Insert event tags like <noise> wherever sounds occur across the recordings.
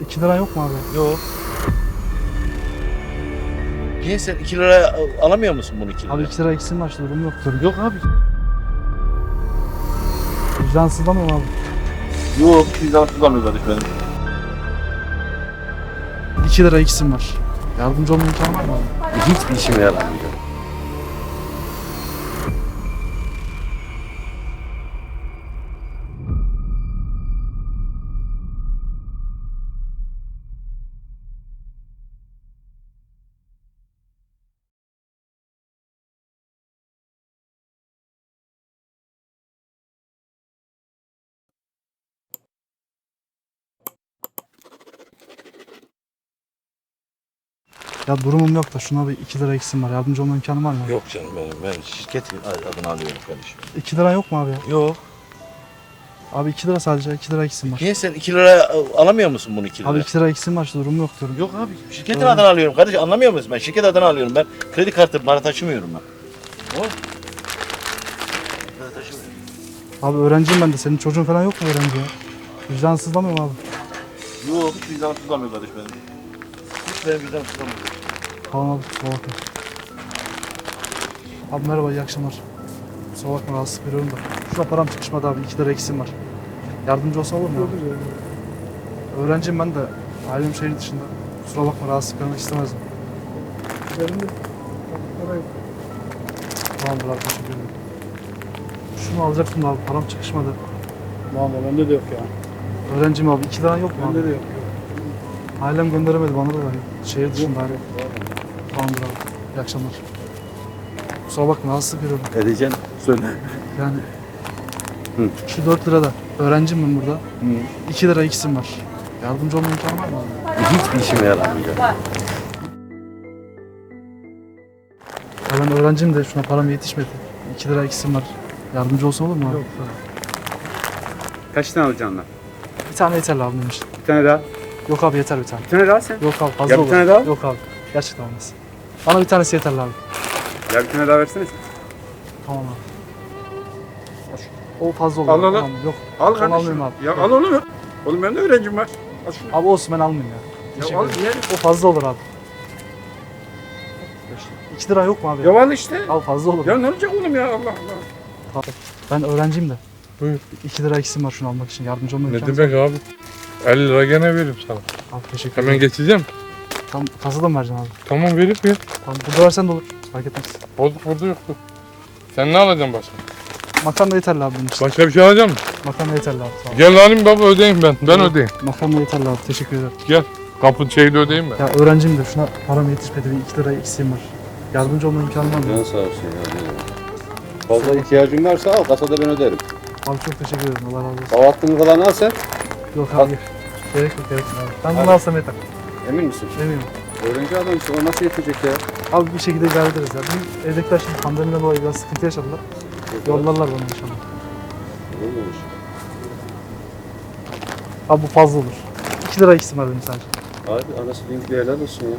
2 lira yok mu abi? Yok. Niye sen 2 liraya alamıyor musun bunu 2 liraya? Abi 2 lira eksim var işte durum yoktur. Yok abi. Vicdansızlamıyorum abi. Yok, bizden tutamıyor kardeş benim. 2 lira eksim var. Yardımcı olma imkanı var mı abi? Hiçbir işime yaramıyor. Ya durumum yok da şuna bir 2 lira eksim var. Yardımcı olma imkanı var mı? Yok canım benim. Ben şirketin adını alıyorum kardeşim. 2 lira yok mu abi? Yok. Abi 2 lira sadece 2 lira eksim var. Niye sen 2 liraya alamıyor musun bunu 2 liraya? Abi 2 lira eksim var işte durum yoktur. Yok abi şirketin Öyle. adını alıyorum kardeş anlamıyor musun ben şirket adını alıyorum ben kredi kartı para taşımıyorum ben. Tamam. Para taşımıyorum. Abi öğrenciyim ben de. Senin çocuğun falan yok mu öğrenci ya? Vicdansızlamıyorum abi. Yok hiç vicdan tutamıyor kardeş benim. Hiç benim vicdan tutamıyor. Tamam abi merhaba iyi akşamlar. Kusura bakma rahatsız veriyorum da. Şuna param çıkışmadı abi 2 lira eksim var. Yardımcı olsa olur mu? abi? Öğrenciyim ben de. Ailem şehir dışında. Kusura bakma rahatsız vermek istemezdim. Tamamdır abi teşekkür ederim. Şunu alacaktım da abi param çıkışmadı. Valla bende de yok ya. Öğrenciyim abi 2 lira yok mu abi? Bende de yok. Ailem gönderemedi bana da. Şehir dışında abi. Tamamdır abi. İyi akşamlar. Kusura bakma rahatsız veriyorum. Edeceksin söyle. Yani Hı. şu 4 lira da öğrenciyim ben burada. Hı. 2 lira iksim var. Yardımcı olma imkanı var mı abi? Hiçbir işime yaramıyor. Ya ben öğrenciyim de şuna param yetişmedi. 2 lira iksim var. Yardımcı olsa olur mu abi? Kaç tane alacaksın lan? Bir tane yeterli abi benim için. Bir tane daha. Yok abi yeter bir tane. Bir tane daha sen. Yok abi fazla Ya bir olur. tane daha? Yok abi. Gerçekten olmaz. Bana bir tanesi yeterli abi. Ya bir tane daha versene sen. Tamam abi. O fazla olur. Al, al, al. Tamam, Yok. Al Onu kardeşim. almayayım abi. Ya Yok. al onu. Oğlum benim de öğrencim var. Al şunu. Abi olsun ben almayayım ya. Ya Teşekkür al ederim. niye? O fazla olur abi. 2 lira yok mu abi? Ya al işte. Abi fazla olur. Ya ne olacak oğlum ya Allah Allah. Ben öğrenciyim de. Buyur. 2 lira eksim var şunu almak için. Yardımcı olma Ne imkanı demek abi? 50 lira gene veririm sana. Abi teşekkür Hemen ederim. geçeceğim. Tam kasada mı vereceksin abi? Tamam verip ya. Tamam burada versen de olur. Fark etmez. Bozuk burada yoktu. Sen ne alacaksın başka? Makarna yeterli abi için. Başka bir şey alacak mısın? Makarna yeterli abi. Sağ ol. Gel alayım baba ödeyeyim ben. Ben ödeyeyim. Makarna yeterli abi. Teşekkür ederim. Gel. Kapın şeyi de ödeyeyim ben. Ya öğrenciyim de şuna param yetişmedi. Bir 2 lira eksiğim var. Yardımcı olma imkanı var mı? Canın sağ olsun ya. Fazla ihtiyacın varsa al kasada ben öderim. Abi çok teşekkür ederim. Allah razı olsun. Hava hattını falan al sen. Yok abi. Gerek yok gerek yok abi. Ben bunu alsam yeter. Emin misin? Eminim. Öğrenci adamsın o nasıl yetecek ya? Abi bir şekilde idare ederiz ya. Bizim evdekiler şimdi pandemiden dolayı biraz sıkıntı yaşadılar. Yollarlar bana inşallah. Olmamış. Abi bu fazla olur. 2 lira eksiğim var benim sadece. Abi anası bin bir helal olsun ya.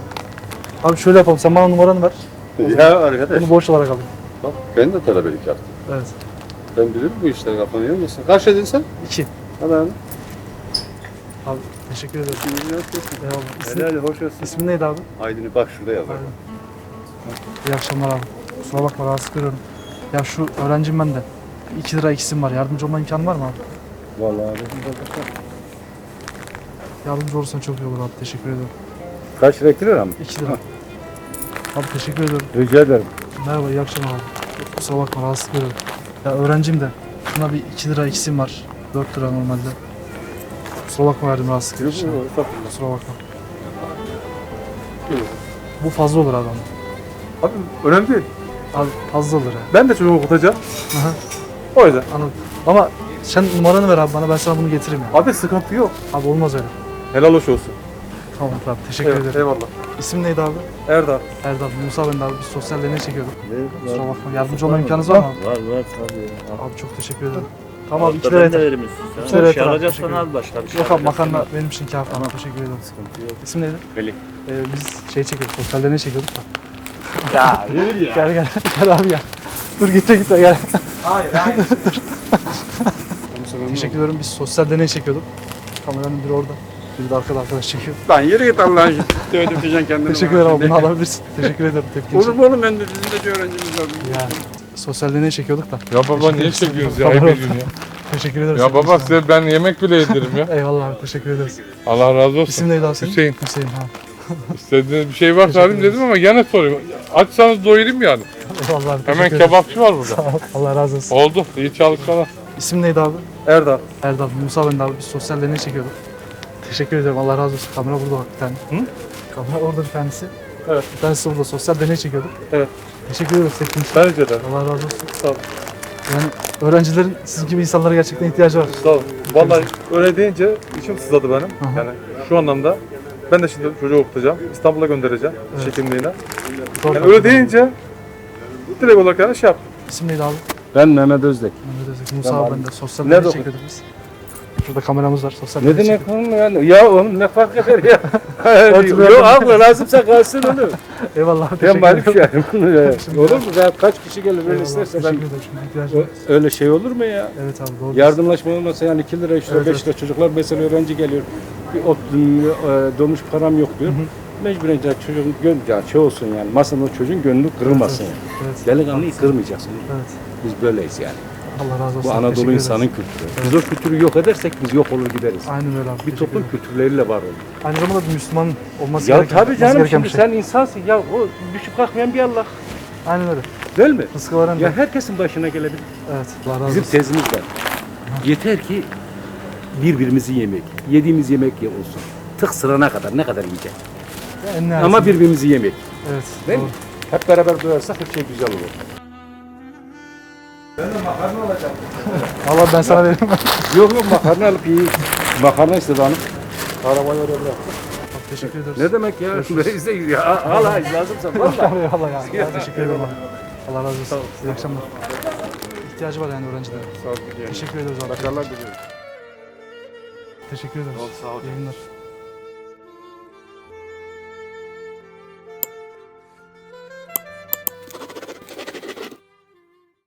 Abi şöyle yapalım. Sen bana numaranı ver. <laughs> Ya arkadaş Bunu borç olarak alayım. bak ben de talebelik yaptım. Evet. Ben bilirim bu işleri kafanı yormasın. Kaç dedin sen? 2. Hadi abi. Abi teşekkür ederim. Eyvallah. İsmi, Helal hoş olsun. ismin neydi abi? Aydın'ı bak şurada yazar. Aynen. İyi akşamlar abi. Kusura bakma rahatsız görüyorum. Ya şu öğrencim ben de. 2 lira eksiğim var. Yardımcı olma imkanı var mı abi? Vallahi abi. Yardımcı olursan çok iyi olur abi. Teşekkür ederim. Kaç lira lira mı? 2 lira. Abi teşekkür ederim. Rica ederim. Merhaba iyi akşamlar abi. Kusura bakma rahatsız görüyorum. Ya öğrencim de. Şuna bir 2 lira eksiğim var. 4 lira normalde. Kusura bakma verdim rahatsız için. Kusura bakma. Bu fazla olur abi. ama. Abi önemli değil. Abi fazla olur ya. Ben de çocuğumu okutacağım. Aha. O yüzden. Anladım. Ama sen numaranı ver abi bana ben sana bunu getireyim ya. Abi sıkıntı yok. Abi olmaz öyle. Helal hoş olsun. Tamam abi teşekkür Evet, ederim. eyvallah. İsim neydi abi? Erdal. Erdal. Musa ben de abi biz sosyal deney çekiyorduk. Kusura bakma yardımcı olma imkanınız var mı? abi? Var var tabii. Abi çok teşekkür ederim. Tamam abi 2 Hatta lira yeter. veririm istiyorsan. İki lira Bir yeter abi, teşekkür al başka bir şey. Yok abi makarna benim için kafi. Tamam. Teşekkür ederim. Sıkıntı yok. İsim neydi? Veli. Ee, biz şey çekiyorduk, sosyal deney çekiyorduk da. Ya <laughs> yürü ya. Gel gel, gel abi gel. Dur gitme gitme gel. Hayır hayır. <laughs> Teşekkür ederim biz sosyal deney çekiyorduk. Kameranın biri orada. Bir de arkada arkadaş çekiyor. Lan yürü git Allah'ın için. Dövdürteceksin kendini. Teşekkür ederim abi bunu alabilirsin. Teşekkür ederim tepkin için. Olur mu oğlum ben de bizim de öğrencimiz var. Yani sosyal deney çekiyorduk da. Ya baba niye ederim. ya? Ayıp ediyorsun ya. <laughs> Teşekkür ederiz. Ya baba size ben yemek bile yedirim ya. <laughs> Eyvallah abi teşekkür ederiz. Allah razı olsun. İsim neydi abi senin? Hüseyin. Hüseyin ha. <laughs> İstediğiniz bir şey varsa alayım dedim ama gene sorayım. Açsanız doyurayım yani. Eyvallah abi Hemen teşekkür ederiz. kebapçı var burada. Sağ ol, Allah razı olsun. Oldu. İyi çalışmalar. İsim neydi abi? Erdal. Erdal. Musa ben de abi biz sosyal deney çekiyorduk. Teşekkür ederim Allah razı olsun. Kamera burada bak bir tane. Hı? Kamera orada bir tanesi. Evet. Bir tanesi burada sosyal deney çekiyorduk. Evet. Teşekkür ederiz tepkin için. Bence de. Allah razı olsun. Sağ ol. Yani öğrencilerin sizin gibi insanlara gerçekten ihtiyacı var. Sağ ol. Vallahi öyle deyince içim sızladı benim. Aha. Yani şu anlamda ben de şimdi çocuğu okutacağım. İstanbul'a göndereceğim Evet. çekimliğine. Doğru. Yani öyle deyince direkt olarak yani şey yaptım. İsim neydi abi? Ben Mehmet Özdek. Mehmet Özek. Musa Tamam. abi ben de sosyal okudun? çekiyorduk biz. Şurada kameramız var. Sosyal Ne demek oğlum yani? Ya oğlum ne fark eder ya? <laughs> Yok abla lazımsa kalsın oğlum. Eyvallah. Ben malik yani. Olur mu? Ya kaç kişi gelir öyle isterse ben öyle şey olur mu ya? Evet abi doğru. Yardımlaşma olmasa yani 2 lira 3 lira Evet, 5 lira çocuklar mesela öğrenci geliyor. Bir ot, e, dolmuş param yok diyor. Mecburen ya çocuğun gön ya şey olsun yani masanın çocuğun gönlü kırılmasın yani. Evet. Delikanlıyı kırmayacaksın. Evet. Biz böyleyiz yani. Allah razı olsun. Bu Anadolu insanın kültürü. Biz o kültürü yok edersek biz yok olur gideriz. Aynen öyle abi. Bir toplum ederim. kültürleriyle var olur. Aynı zamanda bir Müslüman olması Ya gereken, tabii canım gereken şimdi şey. sen insansın ya o düşüp kalkmayan bir Allah. Aynen öyle. Değil mi? Rızkı veren de. Ya herkesin başına gelebilir. Evet. Allah razı Bizim olsun. tezimiz var. Yeter ki birbirimizi yemek, yediğimiz yemek ye olsun. Tık sırana kadar ne kadar. En nihayetinde- Ama birbirimizi yemek. Evet. Değil doğru. mi? Hep beraber doyarsak her şey güzel olur. Allah ben sana vereyim. Yok yok makarna alıp iyi. Makarna istedi hanım. Arabayı oraya bırak. teşekkür ederiz. Ne demek ya? Reis <laughs> değil ya. Al al lazımsa valla. Eyvallah <laughs> ya. ya. Teşekkür ederim. Allah razı olsun. İyi akşamlar. İhtiyacı var yani öğrencilerin. Sağ ol. Teşekkür ederiz abi. Başarılar diliyorum. Teşekkür ederiz. Sağ ol. İyi günler.